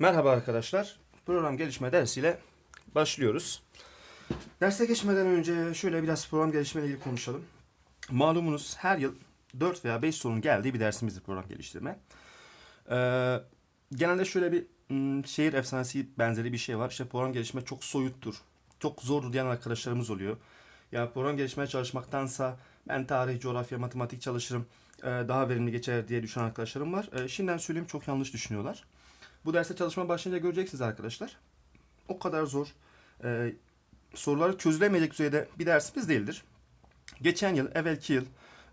Merhaba arkadaşlar. Program gelişme dersiyle başlıyoruz. Derse geçmeden önce şöyle biraz program gelişme ile ilgili konuşalım. Malumunuz her yıl 4 veya 5 sorunun geldiği bir dersimizdir program geliştirme. Ee, genelde şöyle bir hmm, şehir efsanesi benzeri bir şey var. İşte program gelişme çok soyuttur, çok zordur diyen arkadaşlarımız oluyor. Ya program gelişmeye çalışmaktansa ben tarih, coğrafya, matematik çalışırım e, daha verimli geçer diye düşünen arkadaşlarım var. E, Şimdiden söyleyeyim çok yanlış düşünüyorlar. Bu derste çalışma başlayınca göreceksiniz arkadaşlar. O kadar zor. e, soruları çözülemeyecek düzeyde bir dersimiz değildir. Geçen yıl, evvelki yıl,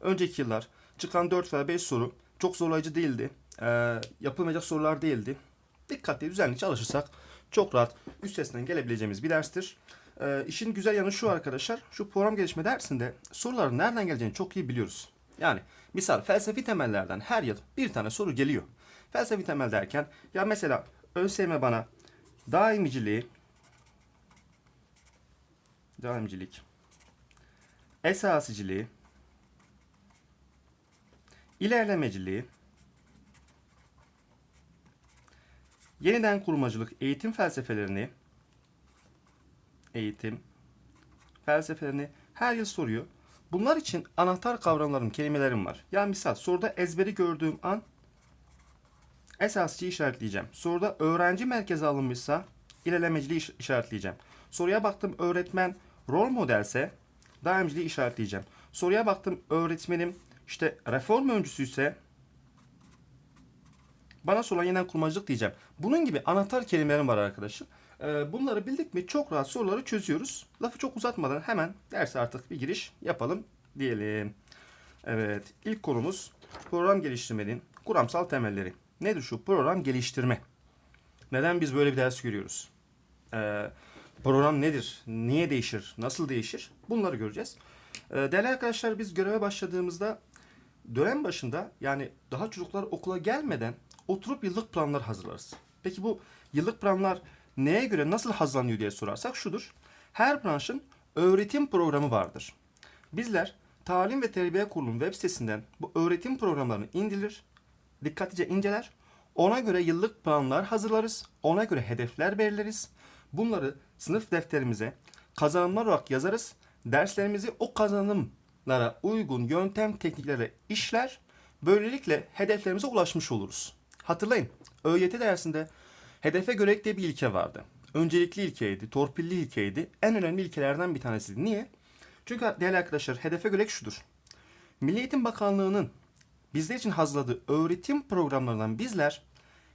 önceki yıllar çıkan 4 veya 5 soru çok zorlayıcı değildi. E, yapılmayacak sorular değildi. Dikkatli, düzenli çalışırsak çok rahat üstesinden gelebileceğimiz bir derstir. E, işin güzel yanı şu arkadaşlar. Şu program gelişme dersinde soruların nereden geleceğini çok iyi biliyoruz. Yani misal felsefi temellerden her yıl bir tane soru geliyor. Felsefi temel derken ya mesela ÖSYM bana daimiciliği daimcilik esasiciliği ilerlemeciliği yeniden kurmacılık eğitim felsefelerini eğitim felsefelerini her yıl soruyor. Bunlar için anahtar kavramlarım, kelimelerim var. Yani misal soruda ezberi gördüğüm an esasçı işaretleyeceğim. Soruda öğrenci merkeze alınmışsa ilerlemeciliği iş- işaretleyeceğim. Soruya baktım öğretmen rol modelse daimciliği işaretleyeceğim. Soruya baktım öğretmenim işte reform öncüsüyse bana sorulan yeniden kurmacılık diyeceğim. Bunun gibi anahtar kelimelerim var arkadaşlar. Ee, Bunları bildik mi çok rahat soruları çözüyoruz. Lafı çok uzatmadan hemen derse artık bir giriş yapalım diyelim. Evet ilk konumuz program geliştirmenin kuramsal temelleri. Nedir şu program geliştirme? Neden biz böyle bir ders görüyoruz? Ee, program nedir? Niye değişir? Nasıl değişir? Bunları göreceğiz. Ee, değerli arkadaşlar biz göreve başladığımızda dönem başında yani daha çocuklar okula gelmeden oturup yıllık planlar hazırlarız. Peki bu yıllık planlar neye göre nasıl hazırlanıyor diye sorarsak şudur. Her branşın öğretim programı vardır. Bizler Talim ve Terbiye Kurulu'nun web sitesinden bu öğretim programlarını indirir, dikkatlice inceler, ona göre yıllık planlar hazırlarız, ona göre hedefler belirleriz. Bunları sınıf defterimize kazanımlar olarak yazarız. Derslerimizi o kazanımlara uygun yöntem tekniklerle işler. Böylelikle hedeflerimize ulaşmış oluruz. Hatırlayın, ÖYT dersinde hedefe göre diye bir ilke vardı. Öncelikli ilkeydi, torpilli ilkeydi. En önemli ilkelerden bir tanesiydi. Niye? Çünkü değerli arkadaşlar hedefe göre şudur. Milli Eğitim Bakanlığı'nın bizler için hazırladığı öğretim programlarından bizler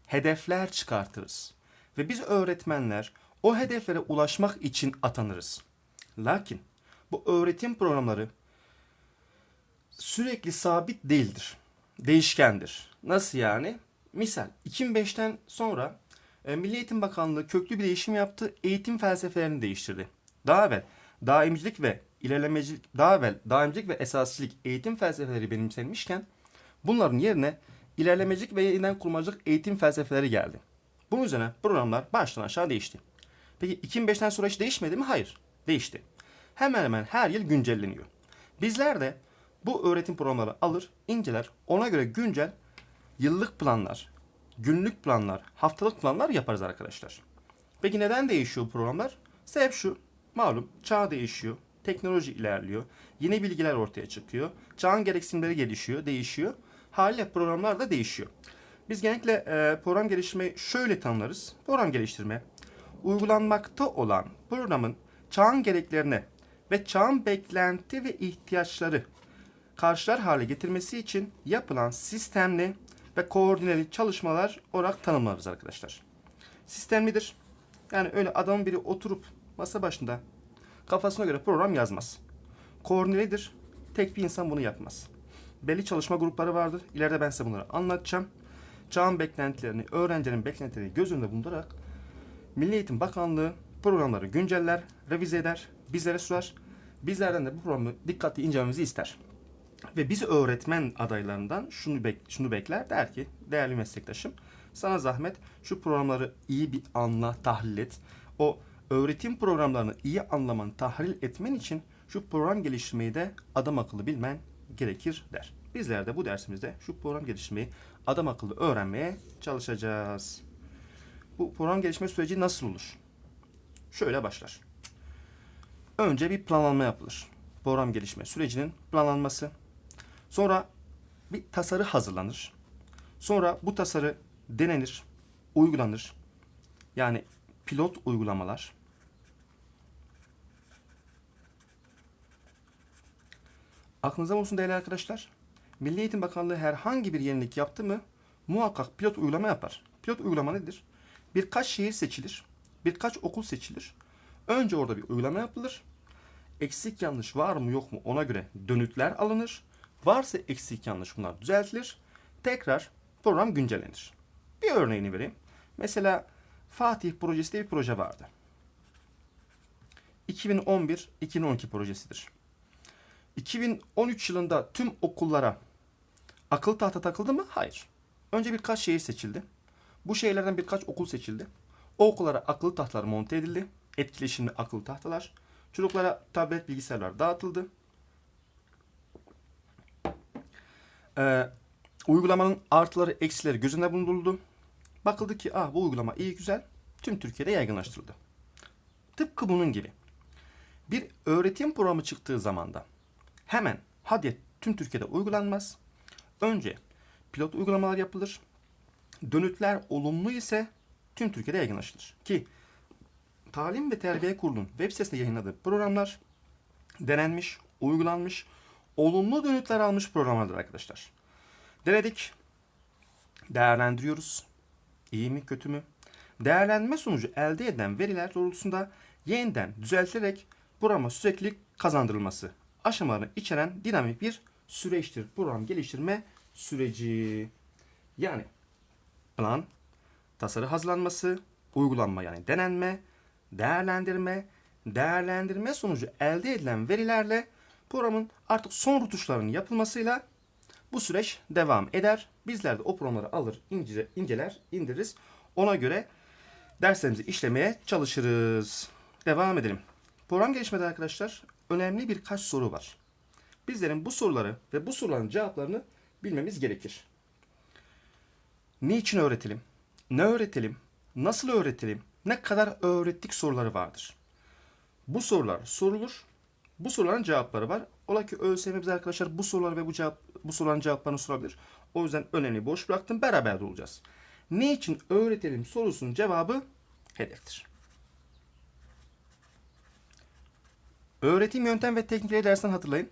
hedefler çıkartırız. Ve biz öğretmenler o hedeflere ulaşmak için atanırız. Lakin bu öğretim programları sürekli sabit değildir. Değişkendir. Nasıl yani? Misal 2005'ten sonra e, Milli Eğitim Bakanlığı köklü bir değişim yaptı. Eğitim felsefelerini değiştirdi. Daha evvel daimcilik ve ilerlemecilik, daha evvel daimcilik ve esasçılık eğitim felsefeleri benimsenmişken bunların yerine ilerlemecilik ve yeniden kurmacılık eğitim felsefeleri geldi. Bunun üzerine programlar baştan aşağı değişti. Peki 2005'ten sonra hiç değişmedi mi? Hayır. Değişti. Hemen hemen her yıl güncelleniyor. Bizler de bu öğretim programları alır, inceler, ona göre güncel yıllık planlar, günlük planlar, haftalık planlar yaparız arkadaşlar. Peki neden değişiyor programlar? Sebep şu, malum çağ değişiyor, teknoloji ilerliyor, yeni bilgiler ortaya çıkıyor, çağın gereksinimleri gelişiyor, değişiyor. Haliyle programlar da değişiyor. Biz genellikle e, program geliştirmeyi şöyle tanımlarız. Program geliştirme, uygulanmakta olan programın çağın gereklerine ve çağın beklenti ve ihtiyaçları karşılar hale getirmesi için yapılan sistemli ve koordineli çalışmalar olarak tanımlarız arkadaşlar. Sistemlidir. Yani öyle adamın biri oturup masa başında kafasına göre program yazmaz. Koordinelidir. Tek bir insan bunu yapmaz. Belli çalışma grupları vardır. İleride ben size bunları anlatacağım. Çağın beklentilerini, öğrencilerin beklentilerini göz önünde bulundurarak Milli Eğitim Bakanlığı programları günceller, revize eder, bizlere sunar. Bizlerden de bu programı dikkatli incelememizi ister. Ve biz öğretmen adaylarından şunu bek şunu bekler der ki değerli meslektaşım sana zahmet şu programları iyi bir anla tahlil et. O öğretim programlarını iyi anlaman, tahlil etmen için şu program geliştirmeyi de adam akıllı bilmen gerekir der. Bizler de bu dersimizde şu program geliştirmeyi adam akıllı öğrenmeye çalışacağız. bu program gelişme süreci nasıl olur? Şöyle başlar. Önce bir planlama yapılır. Program gelişme sürecinin planlanması. Sonra bir tasarı hazırlanır. Sonra bu tasarı denenir, uygulanır. Yani pilot uygulamalar. Aklınıza olsun değerli arkadaşlar. Milli Eğitim Bakanlığı herhangi bir yenilik yaptı mı muhakkak pilot uygulama yapar. Pilot uygulama nedir? Birkaç şehir seçilir, birkaç okul seçilir. Önce orada bir uygulama yapılır. Eksik yanlış var mı yok mu ona göre dönütler alınır. Varsa eksik yanlış bunlar düzeltilir. Tekrar program güncellenir. Bir örneğini vereyim. Mesela Fatih projesi diye bir proje vardı. 2011-2012 projesidir. 2013 yılında tüm okullara akıllı tahta takıldı mı? Hayır. Önce birkaç şehir seçildi. Bu şehirlerden birkaç okul seçildi. O okullara akıllı tahtalar monte edildi. Etkileşimli akıllı tahtalar. Çocuklara tablet bilgisayarlar dağıtıldı. Ee, uygulamanın artıları eksileri göz önüne bulunduruldu. Bakıldı ki ah bu uygulama iyi güzel. Tüm Türkiye'de yaygınlaştırıldı. Tıpkı bunun gibi. Bir öğretim programı çıktığı zaman da hemen hadi tüm Türkiye'de uygulanmaz. Önce pilot uygulamalar yapılır. Dönütler olumlu ise tüm Türkiye'de yaygınlaştırılır. Ki Talim ve Terbiye Kurulu'nun web sitesinde yayınladığı programlar denenmiş, uygulanmış, olumlu dönütler almış programlardır arkadaşlar. Denedik, değerlendiriyoruz. İyi mi, kötü mü? Değerlendirme sonucu elde edilen veriler doğrultusunda yeniden düzeltilerek programa süreklilik kazandırılması aşamalarını içeren dinamik bir süreçtir. Program geliştirme süreci. Yani plan, tasarı hazırlanması, uygulanma yani denenme, değerlendirme, değerlendirme sonucu elde edilen verilerle programın artık son rutuşlarının yapılmasıyla bu süreç devam eder. Bizler de o programları alır, ince, inceler, indiririz. Ona göre derslerimizi işlemeye çalışırız. Devam edelim. Program gelişmede arkadaşlar önemli birkaç soru var. Bizlerin bu soruları ve bu soruların cevaplarını bilmemiz gerekir. Niçin öğretelim? Ne öğretelim? Nasıl öğretelim? Ne kadar öğrettik soruları vardır. Bu sorular sorulur. Bu soruların cevapları var. Ola ki ÖSYM bize arkadaşlar bu sorular ve bu cevap bu soruların cevaplarını sorabilir. O yüzden önemli boş bıraktım. Beraber de olacağız. Niçin öğretelim sorusunun cevabı hedeftir. Öğretim yöntem ve teknikleri dersinden hatırlayın.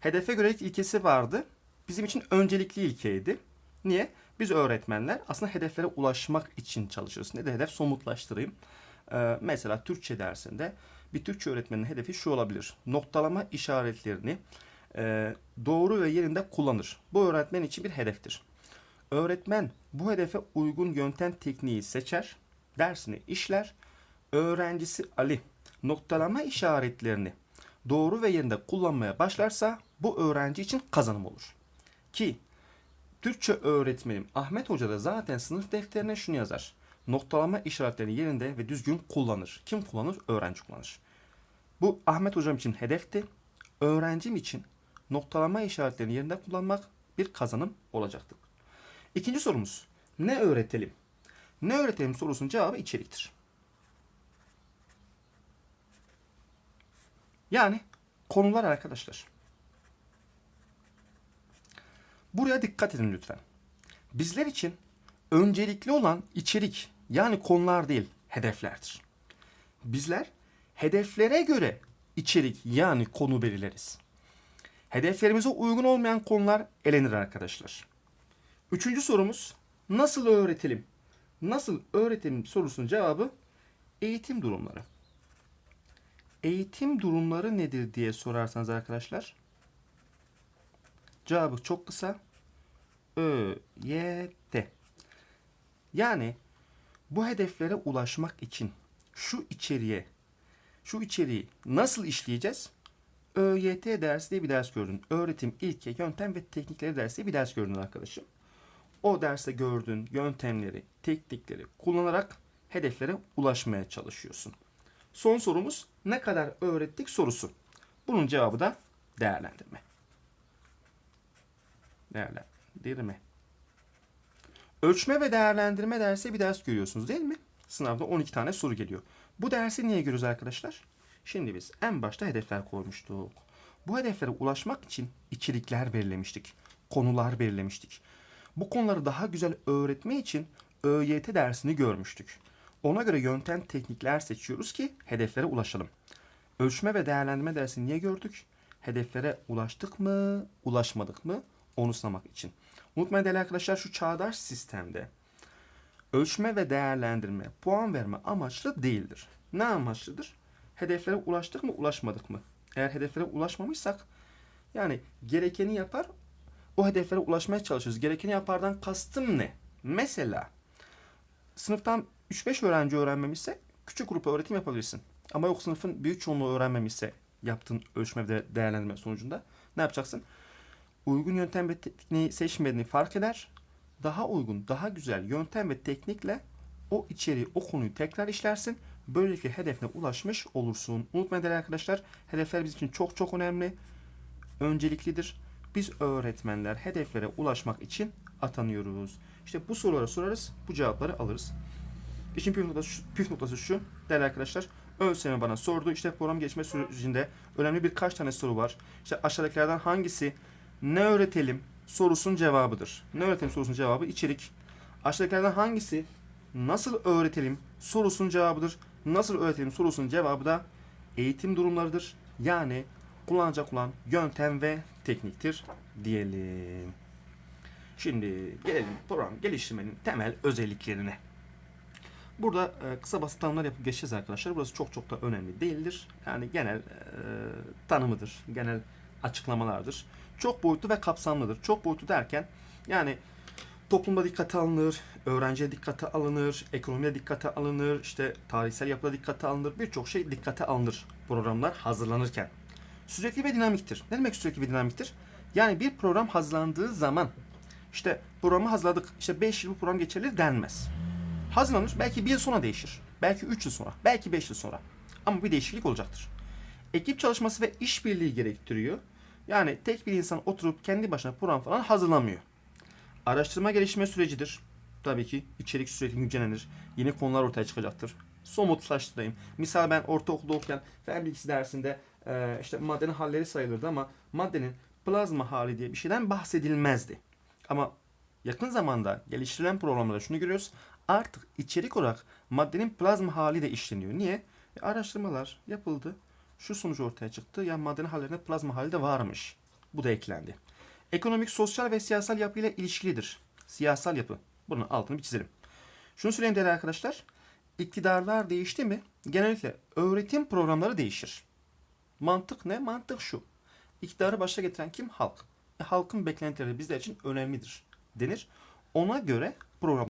Hedefe görelik ilkesi vardı. Bizim için öncelikli ilkeydi. Niye? Biz öğretmenler aslında hedeflere ulaşmak için çalışırız. Ne de hedef somutlaştırayım. Ee, mesela Türkçe dersinde bir Türkçe öğretmenin hedefi şu olabilir. Noktalama işaretlerini e, doğru ve yerinde kullanır. Bu öğretmen için bir hedeftir. Öğretmen bu hedefe uygun yöntem tekniği seçer, dersini işler. Öğrencisi Ali noktalama işaretlerini doğru ve yerinde kullanmaya başlarsa bu öğrenci için kazanım olur. Ki Türkçe öğretmenim Ahmet Hoca da zaten sınıf defterine şunu yazar. Noktalama işaretlerini yerinde ve düzgün kullanır. Kim kullanır? Öğrenci kullanır. Bu Ahmet Hocam için hedefti. Öğrencim için noktalama işaretlerini yerinde kullanmak bir kazanım olacaktır. İkinci sorumuz. Ne öğretelim? Ne öğretelim sorusunun cevabı içeriktir. Yani konular arkadaşlar. Buraya dikkat edin lütfen. Bizler için öncelikli olan içerik yani konular değil hedeflerdir. Bizler hedeflere göre içerik yani konu belirleriz. Hedeflerimize uygun olmayan konular elenir arkadaşlar. Üçüncü sorumuz nasıl öğretelim? Nasıl öğretelim sorusunun cevabı eğitim durumları. Eğitim durumları nedir diye sorarsanız arkadaşlar cevabı çok kısa. Ö, Y, T. Yani bu hedeflere ulaşmak için şu içeriğe şu içeriği nasıl işleyeceğiz? ÖYT dersi diye bir ders gördün. Öğretim, ilke, yöntem ve teknikleri dersi diye bir ders gördün arkadaşım. O derste gördüğün yöntemleri, teknikleri kullanarak hedeflere ulaşmaya çalışıyorsun. Son sorumuz ne kadar öğrettik sorusu. Bunun cevabı da değerlendirme. Değerlendirme. Ölçme ve değerlendirme dersi bir ders görüyorsunuz değil mi? Sınavda 12 tane soru geliyor. Bu dersi niye görüyoruz arkadaşlar? Şimdi biz en başta hedefler koymuştuk. Bu hedeflere ulaşmak için içerikler belirlemiştik. Konular belirlemiştik. Bu konuları daha güzel öğretme için ÖYT dersini görmüştük. Ona göre yöntem teknikler seçiyoruz ki hedeflere ulaşalım. Ölçme ve değerlendirme dersini niye gördük? Hedeflere ulaştık mı, ulaşmadık mı? Onu sınamak için. Unutmayın değerli arkadaşlar şu çağdaş sistemde ölçme ve değerlendirme, puan verme amaçlı değildir. Ne amaçlıdır? Hedeflere ulaştık mı, ulaşmadık mı? Eğer hedeflere ulaşmamışsak yani gerekeni yapar, o hedeflere ulaşmaya çalışırız. Gerekeni yapardan kastım ne? Mesela sınıftan 3-5 öğrenci öğrenmemişse küçük grup öğretim yapabilirsin. Ama yok sınıfın büyük çoğunluğu öğrenmemişse yaptığın ölçme ve değerlendirme sonucunda ne yapacaksın? Uygun yöntem ve tekniği seçmediğini fark eder. Daha uygun, daha güzel yöntem ve teknikle o içeriği, o konuyu tekrar işlersin. Böylelikle hedefine ulaşmış olursun. Unutmayın değerli arkadaşlar, hedefler bizim için çok çok önemli. Önceliklidir. Biz öğretmenler hedeflere ulaşmak için atanıyoruz. İşte bu soruları sorarız, bu cevapları alırız. İşin püf noktası, şu- püf noktası şu değerli arkadaşlar. ÖSYM bana sordu. İşte program geçme sürecinde önemli birkaç tane soru var. İşte aşağıdakilerden hangisi ne öğretelim sorusunun cevabıdır. Ne öğretelim sorusunun cevabı içerik. Aşağıdakilerden hangisi nasıl öğretelim sorusunun cevabıdır. Nasıl öğretelim sorusunun cevabı da eğitim durumlarıdır. Yani kullanacak olan yöntem ve tekniktir diyelim. Şimdi gelelim program geliştirmenin temel özelliklerine. Burada e, kısa basit tanımlar yapıp geçeceğiz arkadaşlar. Burası çok çok da önemli değildir. Yani genel e, tanımıdır, genel açıklamalardır. Çok boyutlu ve kapsamlıdır. Çok boyutlu derken yani toplumda dikkate alınır, öğrenciye dikkate alınır, ekonomiye dikkate alınır, işte tarihsel yapıda dikkate alınır, birçok şey dikkate alınır programlar hazırlanırken. Sürekli ve dinamiktir. Ne demek sürekli ve dinamiktir? Yani bir program hazırlandığı zaman işte programı hazırladık, işte 5 yıl bu program geçerli denmez. Hazırlanır, belki bir yıl sonra değişir. Belki 3 yıl sonra, belki 5 yıl sonra. Ama bir değişiklik olacaktır. Ekip çalışması ve işbirliği gerektiriyor. Yani tek bir insan oturup kendi başına program falan hazırlamıyor. Araştırma geliştirme sürecidir. Tabii ki içerik sürekli güncellenir. Yeni konular ortaya çıkacaktır. Somutlaştırayım. Misal ben ortaokulda okurken fen bilgisi dersinde e, işte maddenin halleri sayılırdı ama maddenin plazma hali diye bir şeyden bahsedilmezdi. Ama yakın zamanda geliştirilen programlarda şunu görüyoruz. Artık içerik olarak maddenin plazma hali de işleniyor. Niye? E, araştırmalar yapıldı. Şu sonuç ortaya çıktı. Yani maddenin hallerinde plazma hali de varmış. Bu da eklendi. Ekonomik, sosyal ve siyasal yapıyla ilişkilidir. Siyasal yapı. Bunun altını bir çizelim. Şunu söyleyeyim değerli arkadaşlar. İktidarlar değişti mi genellikle öğretim programları değişir. Mantık ne? Mantık şu. İktidarı başa getiren kim? Halk. E, halkın beklentileri bizler için önemlidir denir. Ona göre program